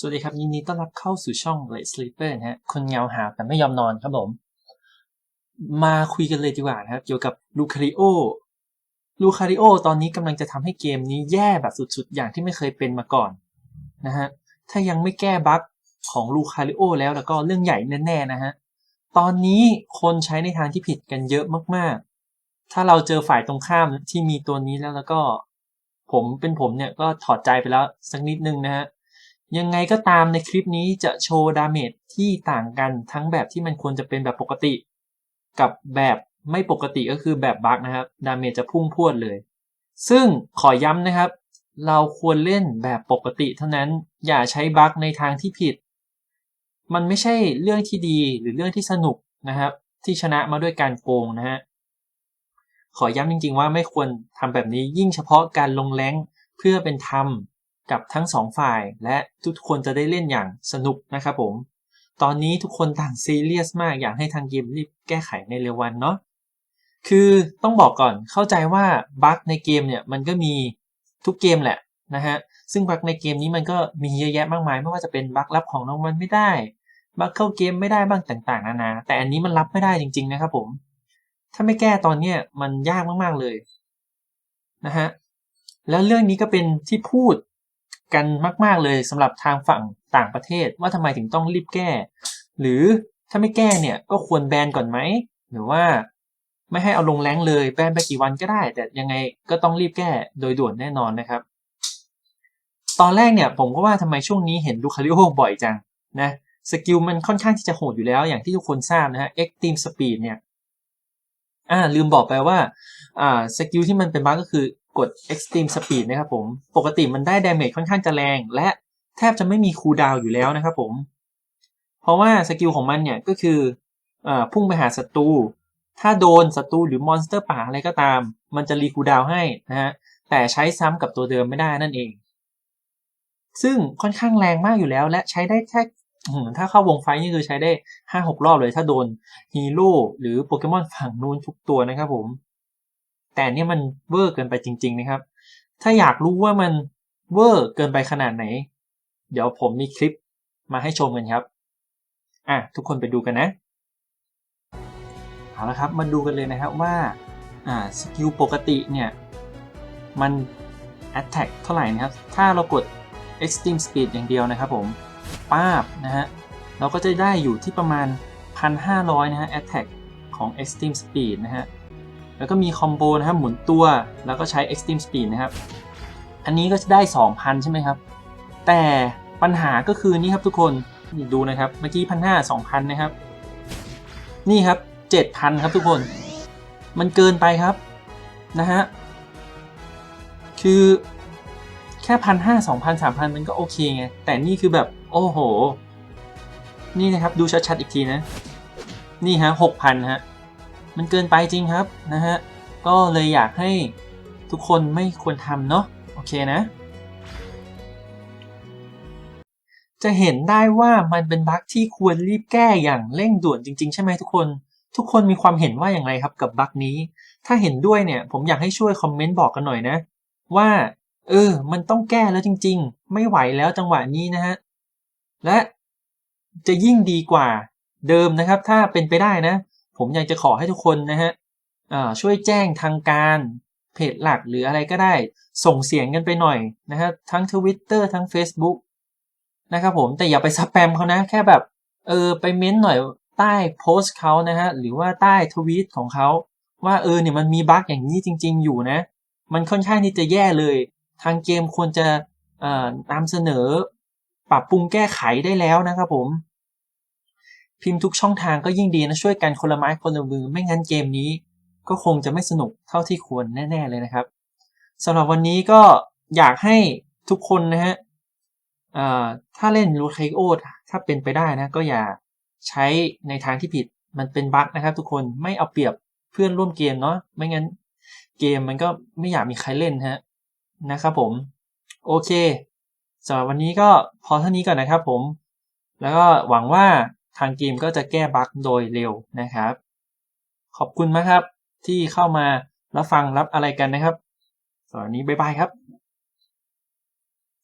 สวัสดีครับ ยินดีต้อนรับเข้าสู่ช่อง Late Sleeper นะฮะคนเงาหาแต่ไม่ยอมนอนครับผม มาคุยกันเลยดีกว่านะครับ เกี่ยวกับลูคาริโอลูคาริโอตอนนี้กำลังจะทำให้เกมนี้แย่แบบสุดๆ อย่างที่ไม่เคยเป็นมาก่อนนะฮะถ้ายังไม่แก้บั๊กของลูคาริโอแล้วแล้วก็เรื่องใหญ่แน่ๆนะฮะตอนนี้คนใช้ในทางที่ผิดกันเยอะมากๆ ถ้าเราเจอฝ่ายตรงข้ามที่มีตัวนี้แล้วแล้วก็ ผมเป็นผมเนี่ยก็ถอดใจไปแล้วสักนิดนึงนะฮะ ยังไงก็ตามในคลิปนี้จะโชว์ดาเมจที่ต่างกันทั้งแบบที่มันควรจะเป็นแบบปกติ กับแบบไม่ปกติก็คือแบบบั๊กนะครับ ดาเมจจะพุ่งพรวดเลย ซึ่งขอย้ำนะครับ เราควรเล่นแบบปกติเท่านั้นอย่าใช้บั๊กในทางที่ผิด มันไม่ใช่เรื่องที่ดีหรือเรื่องที่สนุกนะครับ ที่ชนะมาด้วยการโกงนะฮะขอย้ำจริงๆว่าไม่ควรทำแบบนี้ยิ่งเฉพาะการลงแรงเพื่อเป็นธรรม กับทั้งสองฝ่ายและทุกคนจะได้เล่นอย่างสนุกนะครับผม ตอนนี้ทุกคนต่างซีเรียสมากอยากให้ทางเกมรีบแก้ไขในเร็ววันเนาะคือต้องบอกก่อนเข้าใจว่าบั๊กในเกมเนี่ยมันก็มีทุกเกมแหละนะฮะซึ่งบั๊กในเกมนี้มันก็มีเยอะแยะมากมาย ไม่ว่าจะเป็นบั๊กรับของรางวัลไม่ได้บั๊กเข้าเกมไม่ได้บ้างต่างๆนานา แต่อันนี้มันรับไม่ได้จริง ๆ นะครับผม ถ้าไม่แก้ตอนเนี้ยมันยากมากๆเลยนะฮะแล้วเรื่องนี้ก็เป็นที่พูด กันมาก ๆเลยสำหรับทางฝั่งต่างประเทศ ว่าทำไมถึงต้องรีบแก้ หรือถ้าไม่แก้เนี่ยก็ควรแบนก่อนไหมหรือว่าไม่ให้เอาลงแรงเลยแบนไปกี่วันก็ได้ แต่ยังไงก็ต้องรีบแก้โดยด่วนแน่นอนนะครับ ตอนแรกเนี่ยผมก็ว่าทำไมช่วงนี้เห็นลูคาริโอบ่อยจังนะสกิลมันค่อนข้างที่จะโหดอยู่แล้วอย่างที่ทุกคนทราบนะฮะ Extreme Speed เนี่ยอ่าลืมบอกไปว่าอ่าสกิลที่มันเป็นบั๊กก็คือ กด extreme speed นะครับผม ปกติมันได้ damage ค่อนข้างจะแรง และแทบจะไม่มีคูลดาวอยู่แล้วนะครับผม เพราะว่าสกิลของมันเนี่ยก็คืออพุ่งไปหาศัตรู ถ้าโดนศัตรูหรือมอนสเตอร์ป่าอะไรก็ตาม มันจะรีคูลดาวให้นะฮะ แต่ใช้ซ้ำกับตัวเดิมไม่ได้นั่นเอง ซึ่งค่อนข้างแรงมากอยู่แล้ว และใช้ได้แค่ถ้าเข้าวงไฟนี่คือใช้ได้ห้าหกรอบเลยถ้าโดนฮีโร่หรือโปเกมอนฝั่งนู้นทุกตัวนะครับผม แต่เนี่ยมันเวอร์เกินไปจริง ๆ นะครับ ถ้าอยากรู้ว่ามันเวอร์เกินไปขนาดไหน เดี๋ยวผมมีคลิปมาให้ชมกันครับ อะทุกคนไปดูกันนะ เอาละครับมาดูกันเลยนะครับว่าอ่าสกิลปกติเนี่ยมัน attack เท่าไหร่นะครับ ถ้าเรากด extreme speed อย่างเดียวนะครับผมป้าบนะฮะเราก็จะได้อยู่ที่ประมาณ 1,500 นะฮะ attack ของ extreme speed นะฮะ แล้วก็มีคอมโบนะครับหมุนตัว แล้วก็ใช้ extreme speed นะครับ อันนี้ก็จะได้ 2,000 ใช่ไหมครับ แต่ปัญหาก็คือนี่ครับทุกคนดูนะครับเมื่อกี้พันห้าสองพันนะครับ นี่ครับ7,000ครับทุกคน มันเกินไปครับนะฮะคือแค่พันห้าสองพันสามพันมันก็โอเคไง แต่นี่คือแบบโอ้โห นี่นะครับดูชัดๆอีกทีนะ นี่ฮะหกพันฮะ มันเกินไปจริงครับนะฮะก็เลยอยากให้ทุกคนไม่ควรทำเนาะโอเคนะ จะเห็นได้ว่ามันเป็นบั๊กที่ควรรีบแก้อย่างเร่งด่วนจริง ๆ ใช่ไหมทุกคน ทุกคนมีความเห็นว่าอย่างไรครับกับบั๊กนี้ ถ้าเห็นด้วยเนี่ยผมอยากให้ช่วยคอมเมนต์บอกกันหน่อยนะ ว่าเออ มันต้องแก้แล้วจริง ๆ ไม่ไหวแล้วจังหวะนี้นะฮะ และจะยิ่งดีกว่าเดิมนะครับ ถ้าเป็นไปได้นะ ผมอยากจะขอให้ทุกคนนะฮะช่วยแจ้งทางการเพจหลักหรืออะไรก็ได้ ส่งเสียงกันไปหน่อยนะฮะทั้ง Twitter ทั้ง Facebook นะครับผมแต่อย่าไปสแปมเขานะแค่แบบเออไปเม้นหน่อยใต้โพสต์เขานะฮะหรือว่าใต้ทวีตของเขาว่าเออเนี่ยมันมีบั๊กอย่างนี้จริง ๆ อยู่นะ มันค่อนข้างที่จะแย่เลย ทางเกมควรจะนำเสนอปรับปรุงแก้ไขได้แล้วนะครับผม พิมพ์ทุกช่องทางก็ยิ่งดีนะช่วยกันคนละไม้คนละมือไม่งั้นเกมนี้ ก็คงจะไม่สนุกเท่าที่ควรแน่ ๆ เลยนะครับสำหรับวันนี้ก็อยากให้ทุกคนนะฮะถ้าเล่นรูทไคโอถ้าเป็นไปได้นะ ก็อย่าใช้ในทางที่ผิดมันเป็นบั๊กนะครับ ทุกคนไม่เอาเปรียบเพื่อนร่วมเกมเนาะไม่งั้นเกมมันก็ไม่อยากมีใครเล่นฮะนะครับผม โอเคสำหรับวันนี้ก็พอเท่านี้ก่อนนะครับผม แล้วก็หวังว่า ทางเกมก็จะแก้บั๊กโดยเร็วนะครับ ขอบคุณมากครับที่เข้ามารับฟังรับอะไรกันนะครับสำหรับวันนี้บ๊ายบายครับ